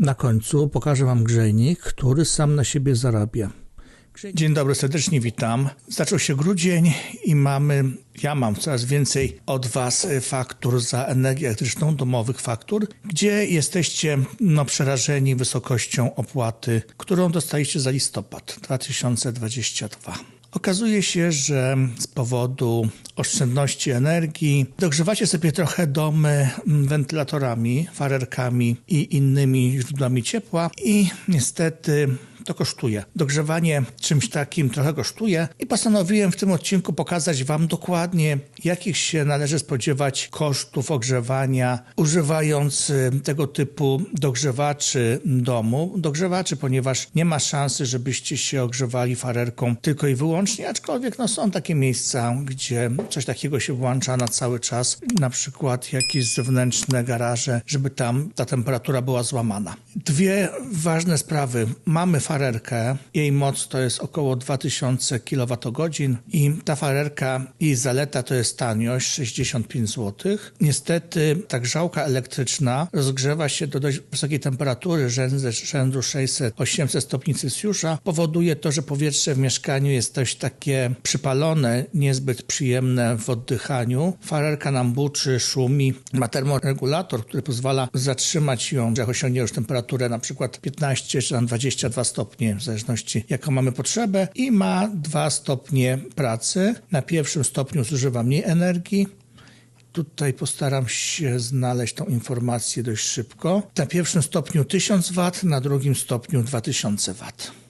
Na końcu pokażę Wam grzejnik, który sam na siebie zarabia. Dzień dobry, serdecznie witam. Zaczął się grudzień i mamy, ja mam coraz więcej od Was faktur za energię elektryczną, domowych faktur, gdzie jesteście no, przerażeni wysokością opłaty, którą dostaliście za listopad 2022. Okazuje się, że z powodu oszczędności energii dogrzewacie sobie trochę domy wentylatorami, farerkami i innymi źródłami ciepła i niestety to kosztuje. Dogrzewanie czymś takim trochę kosztuje i postanowiłem w tym odcinku pokazać Wam dokładnie, jakich się należy spodziewać kosztów ogrzewania, używając y, tego typu dogrzewaczy domu. Dogrzewaczy, ponieważ nie ma szansy, żebyście się ogrzewali farerką tylko i wyłącznie, aczkolwiek no, są takie miejsca, gdzie coś takiego się włącza na cały czas, na przykład jakieś zewnętrzne garaże, żeby tam ta temperatura była złamana. Dwie ważne sprawy. Mamy farerkę, jej moc to jest około 2000 kWh i ta farerka, jej zaleta to jest taniość 65 zł. Niestety ta grzałka elektryczna rozgrzewa się do dość wysokiej temperatury, rzędu, rzędu 600-800 stopni Celsjusza. Powoduje to, że powietrze w mieszkaniu jest dość takie przypalone, niezbyt przyjemne w oddychaniu. Farerka nam buczy, szumi. Ma termoregulator, który pozwala zatrzymać ją, jak osiągnie już temperaturę na przykład 15 czy 22 stopnie, w zależności jaką mamy potrzebę i ma dwa stopnie pracy. Na pierwszym stopniu zużywa mniej energii, Tutaj postaram się znaleźć tą informację dość szybko. Na pierwszym stopniu 1000 W, na drugim stopniu 2000 W.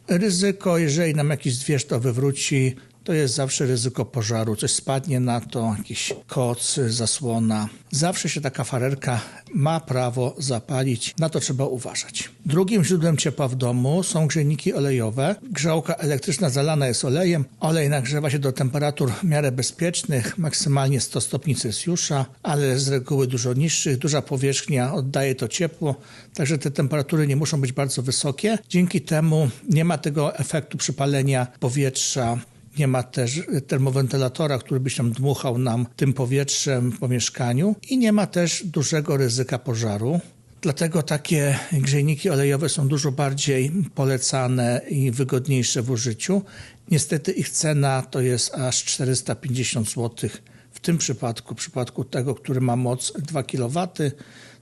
Ryzyko, jeżeli nam jakiś zwierz to wywróci, to jest zawsze ryzyko pożaru. Coś spadnie na to, jakiś koc, zasłona. Zawsze się taka farerka ma prawo zapalić. Na to trzeba uważać. Drugim źródłem ciepła w domu są grzejniki olejowe. Grzałka elektryczna zalana jest olejem. Olej nagrzewa się do temperatur w miarę bezpiecznych, maksymalnie 100 stopni Celsjusza, ale z reguły dużo niższych. Duża powierzchnia oddaje to ciepło, także te temperatury nie muszą być bardzo wysokie. Dzięki temu nie ma tego efektu przypalenia powietrza nie ma też termowentylatora, który by się dmuchał nam tym powietrzem w mieszkaniu i nie ma też dużego ryzyka pożaru. Dlatego takie grzejniki olejowe są dużo bardziej polecane i wygodniejsze w użyciu. Niestety ich cena to jest aż 450 zł. W tym przypadku, w przypadku tego, który ma moc 2 kW,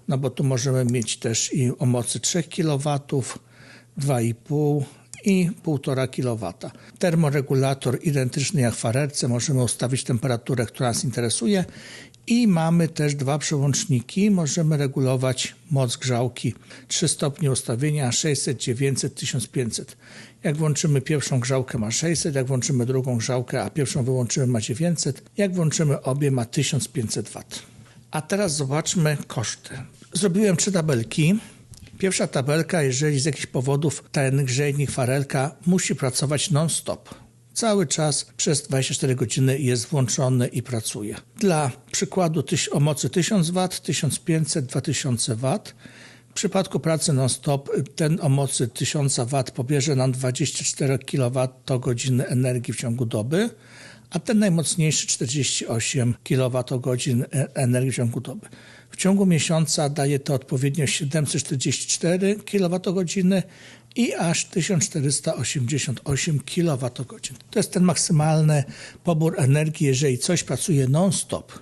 no bo tu możemy mieć też i o mocy 3 kW, 2,5 i 1,5 kW. Termoregulator identyczny jak w farerce, możemy ustawić temperaturę, która nas interesuje i mamy też dwa przełączniki. Możemy regulować moc grzałki. 3 stopnie ustawienia 600, 900, 1500. Jak włączymy pierwszą grzałkę ma 600, jak włączymy drugą grzałkę, a pierwszą wyłączymy ma 900, jak włączymy obie ma 1500 W. A teraz zobaczmy koszty. Zrobiłem trzy tabelki. Pierwsza tabelka, jeżeli z jakichś powodów ten grzejnik farelka musi pracować non-stop. Cały czas przez 24 godziny jest włączony i pracuje. Dla przykładu o mocy 1000 W, 1500, 2000 W. W przypadku pracy non-stop ten o mocy 1000 W pobierze nam 24 kWh energii w ciągu doby, a ten najmocniejszy 48 kWh energii w ciągu doby. W ciągu miesiąca daje to odpowiednio 744 kWh i aż 1488 kWh. To jest ten maksymalny pobór energii, jeżeli coś pracuje non-stop.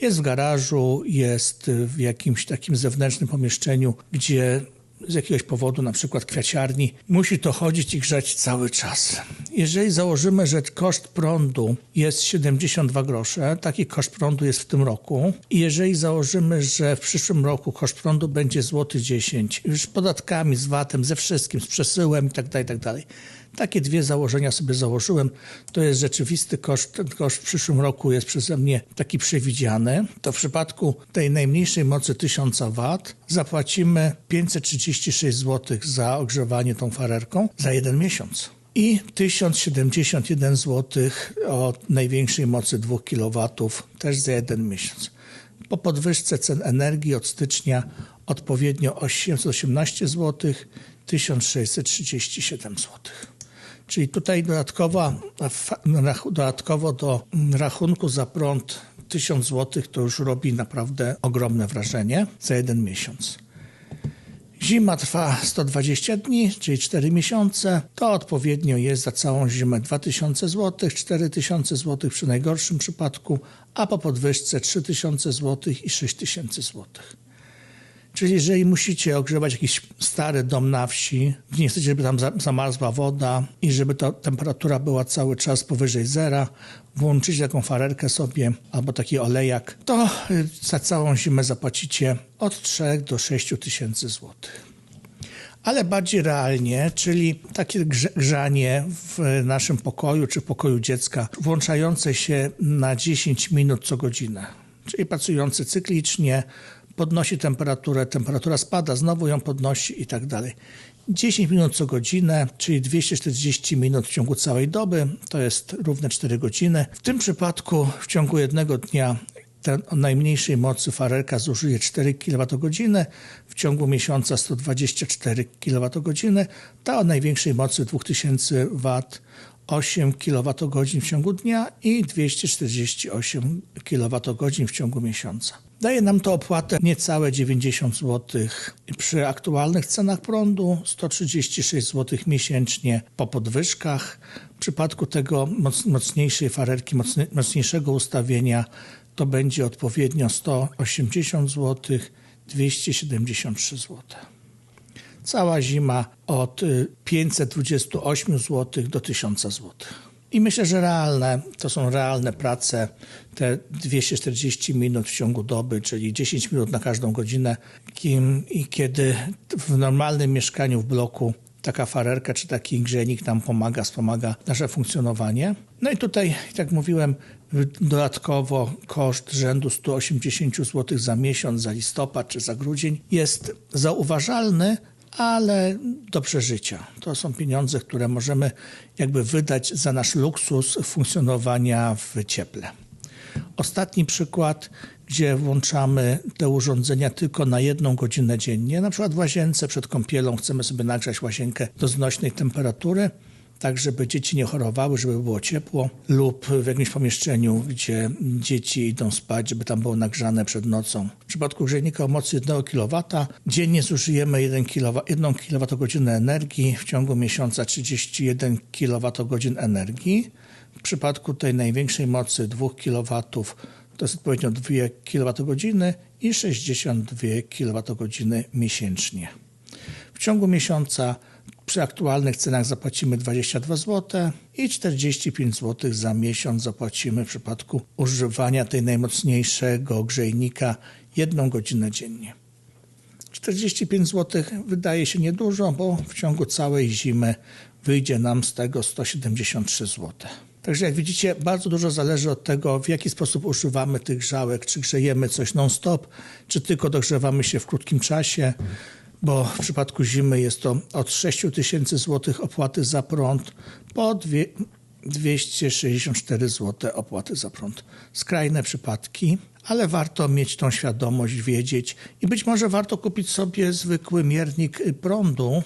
Jest w garażu, jest w jakimś takim zewnętrznym pomieszczeniu, gdzie z jakiegoś powodu, na przykład kwiaciarni, musi to chodzić i grzać cały czas. Jeżeli założymy, że koszt prądu jest 72 grosze, taki koszt prądu jest w tym roku, i jeżeli założymy, że w przyszłym roku koszt prądu będzie złoty 10, już z podatkami, z VAT-em, ze wszystkim, z przesyłem itd., tak itd., tak takie dwie założenia sobie założyłem. To jest rzeczywisty koszt. Ten koszt w przyszłym roku jest przeze mnie taki przewidziany. To w przypadku tej najmniejszej mocy 1000 W zapłacimy 536 zł za ogrzewanie tą farerką za jeden miesiąc i 1071 zł o największej mocy 2 kW też za jeden miesiąc. Po podwyżce cen energii od stycznia odpowiednio 818 zł, 1637 zł. Czyli tutaj dodatkowo, dodatkowo do rachunku za prąd 1000 zł to już robi naprawdę ogromne wrażenie za jeden miesiąc. Zima trwa 120 dni, czyli 4 miesiące. To odpowiednio jest za całą zimę 2000 zł, 4000 zł przy najgorszym przypadku, a po podwyżce 3000 zł i 6000 zł. Czyli jeżeli musicie ogrzewać jakiś stary dom na wsi, nie chcecie, żeby tam zamarzła woda i żeby ta temperatura była cały czas powyżej zera, włączyć taką farerkę sobie albo taki olejak, to y, za całą zimę zapłacicie od 3 do 6 tysięcy złotych. Ale bardziej realnie, czyli takie grzanie w naszym pokoju czy pokoju dziecka, włączające się na 10 minut co godzinę, czyli pracujące cyklicznie, podnosi temperaturę, temperatura spada, znowu ją podnosi i tak dalej. 10 minut co godzinę, czyli 240 minut w ciągu całej doby, to jest równe 4 godziny. W tym przypadku w ciągu jednego dnia ten o najmniejszej mocy farelka zużyje 4 kWh, w ciągu miesiąca 124 kWh, ta o największej mocy 2000 W 8 kWh w ciągu dnia i 248 kWh w ciągu miesiąca. Daje nam to opłatę niecałe 90 zł przy aktualnych cenach prądu, 136 zł miesięcznie po podwyżkach. W przypadku tego mocniejszej farerki, mocniejszego ustawienia to będzie odpowiednio 180 zł, 273 zł. Cała zima od 528 zł do 1000 zł. I myślę, że realne, to są realne prace, te 240 minut w ciągu doby, czyli 10 minut na każdą godzinę. I kiedy w normalnym mieszkaniu w bloku taka farerka czy taki grzejnik nam pomaga, wspomaga nasze funkcjonowanie. No i tutaj, jak mówiłem, dodatkowo koszt rzędu 180 zł za miesiąc, za listopad czy za grudzień jest zauważalny, ale do przeżycia. To są pieniądze, które możemy jakby wydać za nasz luksus funkcjonowania w cieple. Ostatni przykład, gdzie włączamy te urządzenia tylko na jedną godzinę dziennie, na przykład w łazience przed kąpielą chcemy sobie nagrzać łazienkę do znośnej temperatury, tak żeby dzieci nie chorowały, żeby było ciepło, lub w jakimś pomieszczeniu, gdzie dzieci idą spać, żeby tam było nagrzane przed nocą. W przypadku grzejnika o mocy 1 kW dziennie zużyjemy 1 kW, 1 kWh energii, w ciągu miesiąca 31 kWh energii. W przypadku tej największej mocy 2 kW to jest odpowiednio 2 kWh i 62 kWh miesięcznie. W ciągu miesiąca przy aktualnych cenach zapłacimy 22 zł i 45 zł za miesiąc zapłacimy w przypadku używania tej najmocniejszego grzejnika jedną godzinę dziennie. 45 zł wydaje się niedużo, bo w ciągu całej zimy wyjdzie nam z tego 173 zł. Także jak widzicie, bardzo dużo zależy od tego, w jaki sposób używamy tych grzałek, czy grzejemy coś non-stop, czy tylko dogrzewamy się w krótkim czasie bo w przypadku zimy jest to od 6 tysięcy złotych opłaty za prąd po 264 zł opłaty za prąd. Skrajne przypadki, ale warto mieć tą świadomość, wiedzieć i być może warto kupić sobie zwykły miernik prądu,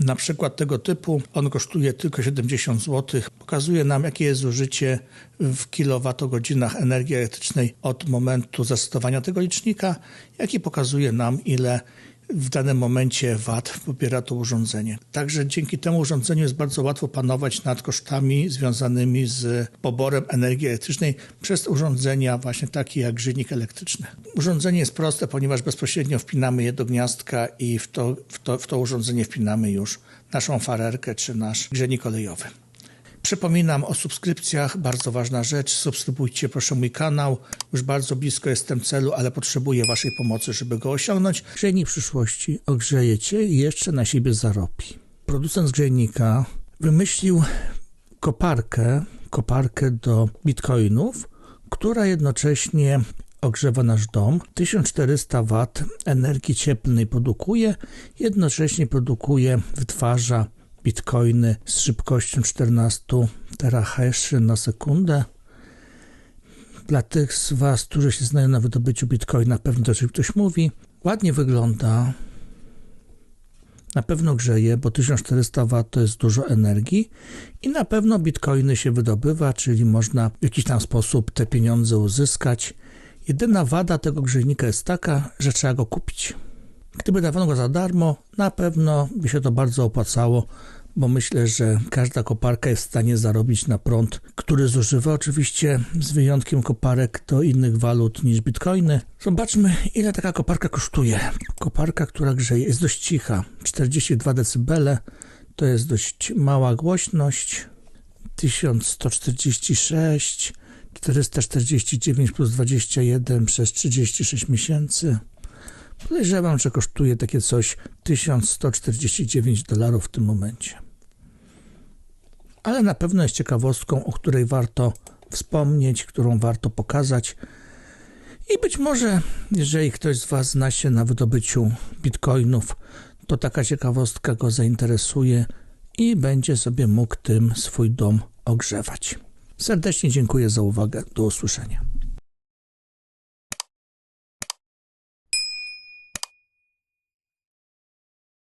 na przykład tego typu, on kosztuje tylko 70 zł. Pokazuje nam, jakie jest zużycie w kilowatogodzinach energii elektrycznej od momentu zastosowania tego licznika, jak i pokazuje nam, ile w danym momencie VAT popiera to urządzenie. Także dzięki temu urządzeniu jest bardzo łatwo panować nad kosztami związanymi z poborem energii elektrycznej przez urządzenia właśnie takie jak grzejnik elektryczny. Urządzenie jest proste, ponieważ bezpośrednio wpinamy je do gniazdka i w to, w to, w to urządzenie wpinamy już naszą farerkę czy nasz grzejnik olejowy. Przypominam o subskrypcjach, bardzo ważna rzecz. Subskrybujcie proszę mój kanał. Już bardzo blisko jestem celu, ale potrzebuję Waszej pomocy, żeby go osiągnąć. Grzejnik przyszłości ogrzejecie i jeszcze na siebie zarobi. Producent grzejnika wymyślił koparkę, koparkę do bitcoinów, która jednocześnie ogrzewa nasz dom. 1400 W energii cieplnej produkuje, jednocześnie produkuje, wytwarza bitcoiny z szybkością 14 terahash na sekundę. Dla tych z Was, którzy się znają na wydobyciu bitcoina, pewnie to ktoś mówi. Ładnie wygląda. Na pewno grzeje, bo 1400 W to jest dużo energii i na pewno bitcoiny się wydobywa, czyli można w jakiś tam sposób te pieniądze uzyskać. Jedyna wada tego grzejnika jest taka, że trzeba go kupić. Gdyby dawano go za darmo, na pewno by się to bardzo opłacało, bo myślę, że każda koparka jest w stanie zarobić na prąd, który zużywa oczywiście z wyjątkiem koparek do innych walut niż bitcoiny. Zobaczmy, ile taka koparka kosztuje. Koparka, która grzeje, jest dość cicha, 42 dB, to jest dość mała głośność, 1146, 449 plus 21 przez 36 miesięcy. Podejrzewam, że kosztuje takie coś 1149 dolarów w tym momencie. Ale na pewno jest ciekawostką, o której warto wspomnieć, którą warto pokazać. I być może, jeżeli ktoś z Was zna się na wydobyciu bitcoinów, to taka ciekawostka go zainteresuje i będzie sobie mógł tym swój dom ogrzewać. Serdecznie dziękuję za uwagę. Do usłyszenia.